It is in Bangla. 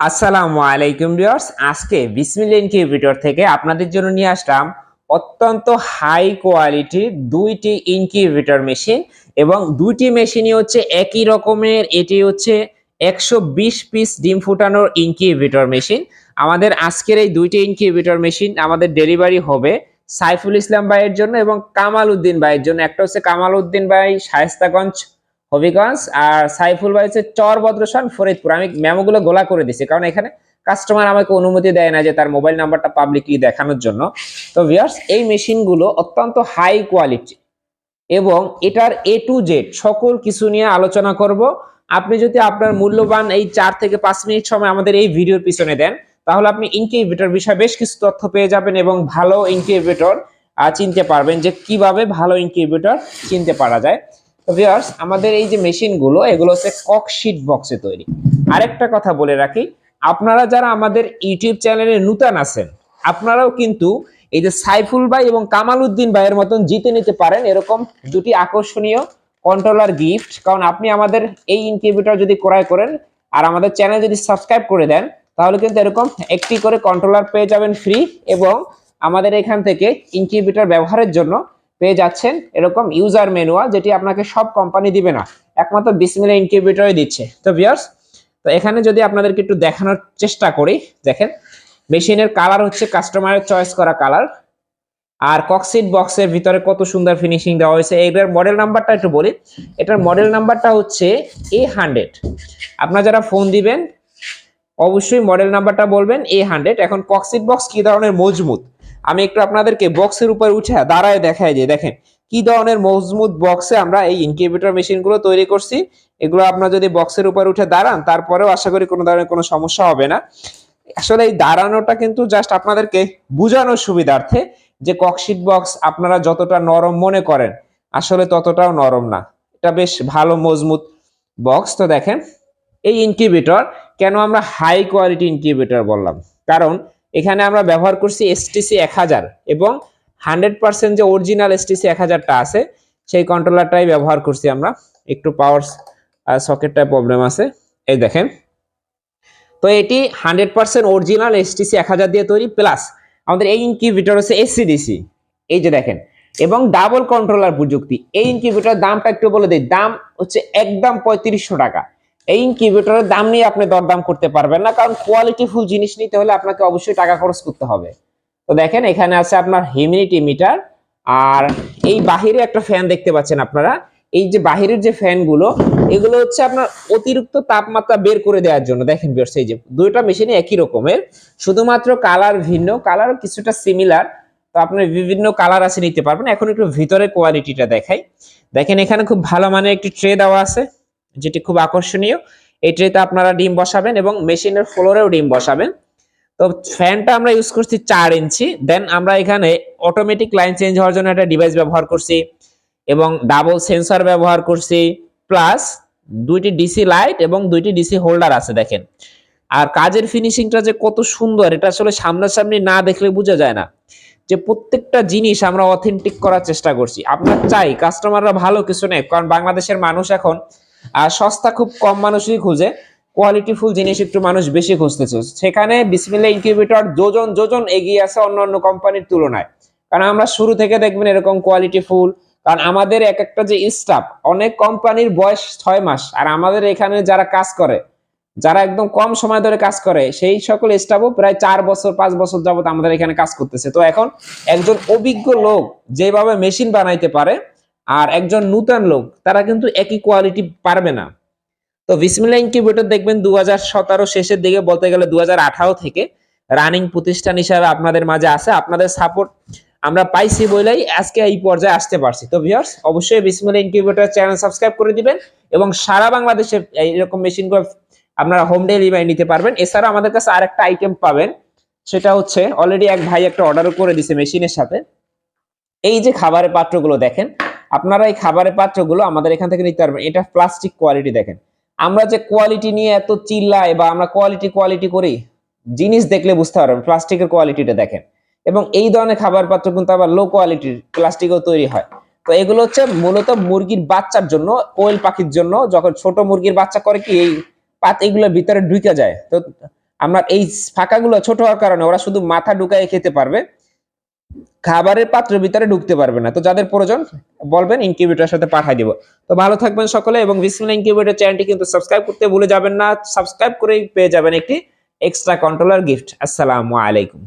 আসসালামু আলাইকুম ভিউয়ার্স। আজকে বিসমিল ইনকিউবেটর থেকে আপনাদের জন্য নিয়ে আসলাম অত্যন্ত হাই কোয়ালিটির দুইটি ইনকিউবেটর মেশিন এবং দুইটি মেশিনই হচ্ছে একই রকমের, এটি হচ্ছে একশো বিশ পিস ডিম ফুটানোর ইনকিউবেটর মেশিন। আমাদের আজকের এই দুইটি ইনকিউবেটর মেশিন আমাদের ডেলিভারি হবে সাইফুল ইসলাম ভাইয়ের জন্য এবং কামাল উদ্দিন ভাইয়ের জন্য। একটা হচ্ছে কামাল উদ্দিন ভাই, শায়েস্তাগঞ্জ হবিগঞ্জ আর সাইফুল ভাই হচ্ছে চর ভদ্রসান ফরিদপুর। আমি মেমোগুলো গোলা করে দিছি, কারণ এখানে কাস্টমার আমাকে অনুমতি দেয় না যে তার মোবাইল নাম্বারটা পাবলিকলি দেখানোর জন্য। তো ভিউয়ার্স এই মেশিনগুলো অত্যন্ত হাই কোয়ালিটি এবং এটার এ টু জেড সকল কিছু নিয়ে আলোচনা করব। আপনি যদি আপনার মূল্যবান এই চার থেকে পাঁচ মিনিট সময় আমাদের এই ভিডিওর পিছনে দেন, তাহলে আপনি ইনকিউবেটর বিষয়ে বেশ কিছু তথ্য পেয়ে যাবেন এবং ভালো ইনকিউবেটর চিনতে পারবেন যে কীভাবে ভালো ইনকিউবেটর চিনতে পারা যায়। ভিউয়ার্স আমাদের এই যে মেশিনগুলো এগুলো হচ্ছে ককশিট বক্সে তৈরি। আরেকটা কথা বলে রাখি, আপনারা যারা আমাদের ইউটিউব চ্যানেলে নূতন আছেন, আপনারাও কিন্তু এই যে সাইফুল ভাই এবং কামাল উদ্দিন ভাইয়ের মতন জিতে নিতে পারেন এরকম দুটি আকর্ষণীয় কন্ট্রোলার গিফট কারণ আপনি আমাদের এই ইনকিউবেটর যদি ক্রয় করেন আর আমাদের চ্যানেল যদি সাবস্ক্রাইব করে দেন, তাহলে কিন্তু এরকম একটি করে কন্ট্রোলার পেয়ে যাবেন ফ্রি এবং আমাদের এখান থেকে ইনকিউবেটর ব্যবহারের জন্য পেয়ে যাচ্ছেন এরকম ইউজার ম্যানুয়াল যেটি আপনাকে সব কোম্পানি দিবে না, একমাত্র বিসমিলা ইনকিউবেটরই দিচ্ছে। তো ভিউয়ার্স তো এখানে যদি আপনাদেরকে একটু দেখানোর চেষ্টা করি, দেখেন মেশিনের কালার হচ্ছে কাস্টমারের চয়েস করা কালার আর কক্সিট বক্সের ভিতরে কত সুন্দর ফিনিশিং দেওয়া হয়েছে। এটার মডেল নাম্বারটা একটু বলি। এটার মডেল নাম্বারটা হচ্ছে এ হান্ড্রেড আপনারা যারা ফোন দিবেন, অবশ্যই মডেল নাম্বারটা বলবেন এ হান্ড্রেড এখন কক্সিট বক্স কি ধরনের মজবুত? আমি একটু আপনাদেরকে বক্সের উপর উঠে দাঁড়ায় দেখাই যে দেখেন, কি ধরনের মজবুত বক্সে আমরা এই ইনকিউবেটর মেশিনগুলো তৈরি করছি। এগুলো আপনারা যদি বক্সের উপর উঠে দাঁড়ান, তারপরেও আশা করি কোনো ধরনের কোনো সমস্যা হবে না। আসলে এই দাঁড়ানোটা কিন্তু জাস্ট আপনাদেরকে বোঝানোর সুবিধার্থে যে ককশিট বক্স আপনারা যতটা নরম মনে করেন, আসলে ততটাও নরম না। এটা বেশ ভালো মজবুত বক্স তো দেখেন, এই ইনকিউবেটর কেন আমরা হাই কোয়ালিটি ইনকিউবেটর বললাম? কারণ এখানে আমরা ব্যবহার করছি এসটিসি এক হাজার এবং হান্ড্রেড পার্সেন্ট যে অরিজিনাল এসটিসি এক হাজারটা আছে, সেই কন্ট্রোলারটাই ব্যবহার করছি আমরা। একটু পাওয়ার সকেটটায় প্রবলেম আছে। এই দেখেন। তো এটি হান্ড্রেড পার্সেন্ট অরিজিনাল এসটিসি এক হাজার দিয়ে তৈরি প্লাস আমাদের এই ইনকিউবেটর হচ্ছে এসসিডিসি এই যে দেখেন, এবং ডাবল কন্ট্রোলার প্রযুক্তি। এই ইনকিউবেটর দামটা একটু বলে দিই। দাম হচ্ছে একদম পঁয়ত্রিশশো টাকা। এই ইনকিউবেটরের দাম নিয়ে আপনি দরদাম করতে পারবেন না, কারণ কোয়ালিটি ফুল জিনিস নিতে হলে আপনাকে অবশ্যই টাকা খরচ করতে হবে। তো দেখেন, এখানে আছে আপনার হিউমিডিটি মিটার আর এই বাহিরে একটা ফ্যান দেখতে পাচ্ছেন আপনারা। এই যে বাহিরের যে ফ্যানগুলো এগুলো হচ্ছে আপনার অতিরিক্ত তাপমাত্রা বের করে দেওয়ার জন্য। দেখেন বিয়ার্স এই যে দুইটা মেশিনে একই রকমের, শুধুমাত্র কালার ভিন্ন কালার কিছুটা সিমিলার তো আপনি বিভিন্ন কালার আছে নিতে পারবেন। এখন একটু ভিতরে কোয়ালিটিটা দেখাই। দেখেন, এখানে খুব ভালো মানের একটি ট্রে দেওয়া আছে। যেটি খুব আকর্ষণীয়, এটিতে আপনারা ডিম বসাবেন এবং মেশিনের ফ্লোরেও ডিম বসাবেন। তো ফ্যানটা আমরা ইউজ করছি চার ইঞ্চি দেন আমরা এখানে অটোমেটিক লাইন চেঞ্জ হওয়ার জন্য একটা ডিভাইস ব্যবহার করছি এবং ডাবল সেন্সর ব্যবহার করছি প্লাস দুইটি ডিসি লাইট এবং দুইটি ডিসি হোল্ডার আছে দেখেন। আর কাজের ফিনিশিংটা যে কত সুন্দর, এটা আসলে সামনাসামনি না দেখলে বোঝা যায় না। যে প্রত্যেকটা জিনিস আমরা অথেন্টিক করার চেষ্টা করছি। আপনার চাই কাস্টমাররা ভালো কিছু নেই কারণ বাংলাদেশের মানুষ এখন আর সস্তা খুব কম মানুষই খুঁজে। কোয়ালিটিফুল জিনিস একটু মানুষ বেশি খুঁজতেছে সেখানে বিসমিল্লা ইনকিউবেটর যোজন যোজন এগিয়ে আছে অন্য অন্য কোম্পানির তুলনায়। কারণ আমরা শুরু থেকে দেখবেন এরকম কোয়ালিটিফুল কারণ আমাদের এক একটা যে স্টাফ অনেক কোম্পানির বয়স ছয় মাস। আর আমাদের এখানে যারা কাজ করে, যারা একদম কম সময় ধরে কাজ করে, সেই সকল স্টাফও প্রায় চার বছর, পাঁচ বছর যাবত আমাদের এখানে কাজ করতেছে। তো এখন একজন অভিজ্ঞ লোক যেভাবে মেশিন বানাইতে পারে আর একজন নূতন লোক, তারা কিন্তু একই কোয়ালিটি পারবে না। তো বিসমিল্লা ইনকিউবেটর দেখবেন দু হাজার সতেরো শেষের দিকে বলতে গেলে দু হাজার আঠারো থেকে রানিং প্রতিষ্ঠান হিসাবে আপনাদের মাঝে আছে, আপনাদের সাপোর্ট আমরা পাইছি বলেই আজকে এই পর্যায়ে আসতে পারছি। তো ভিউয়ার্স অবশ্যই বিসমিল্লা ইনকিউবেটর চ্যানেল সাবস্ক্রাইব করে দিবেন এবং সারা বাংলাদেশে এইরকম মেশিনগুলো আপনারা হোম ডেলিভারি নিতে পারবেন। এছাড়া আমাদের কাছে আরেকটা আইটেম পাবেন, সেটা হচ্ছে অলরেডি এক ভাই একটা অর্ডারও করে দিছে মেশিনের সাথে। এই যে খাবারের পাত্রগুলো দেখেন আপনারা এই খাবারের পাত্রগুলো আমাদের এখান থেকে নিতে পারবেন। এটা প্লাস্টিক কোয়ালিটি দেখেন। আমরা যে কোয়ালিটি নিয়ে এত চিল্লাই বা আমরা কোয়ালিটি কোয়ালিটি করি, জিনিস দেখলে বুঝতে পারবেন প্লাস্টিকের কোয়ালিটিটা দেখেন। এবং এই ধরনের খাবার পাত্র কিন্তু আবার লো কোয়ালিটির প্লাস্টিকও তৈরি হয়। তো এগুলো হচ্ছে মূলত মুরগির বাচ্চার জন্য, কোয়েল পাখির জন্য, যখন ছোট মুরগির বাচ্চা করে কি এই পাত এগুলোর ভিতরে ঢুকে যায়। তো আমরা এই ফাঁকাগুলো ছোট হওয়ার কারণে ওরা শুধু মাথা ঢুকায় খেতে পারবে। খাবারের পাত্রের ভিতরে ঢুকতে পারবে না। তো যাদের প্রয়োজন, বলবেন ইনকিউবেটরের সাথে পাঠিয়ে দিব। তো ভালো থাকবেন সকলে এবং বিসমিল্লাহ ইনকিউবেটর চ্যানেলটি কিন্তু সাবস্ক্রাইব করতে ভুলে যাবেন না। সাবস্ক্রাইব করেই পেয়ে যাবেন একটি এক্সট্রা কন্ট্রোলার গিফট আসসালামু আলাইকুম।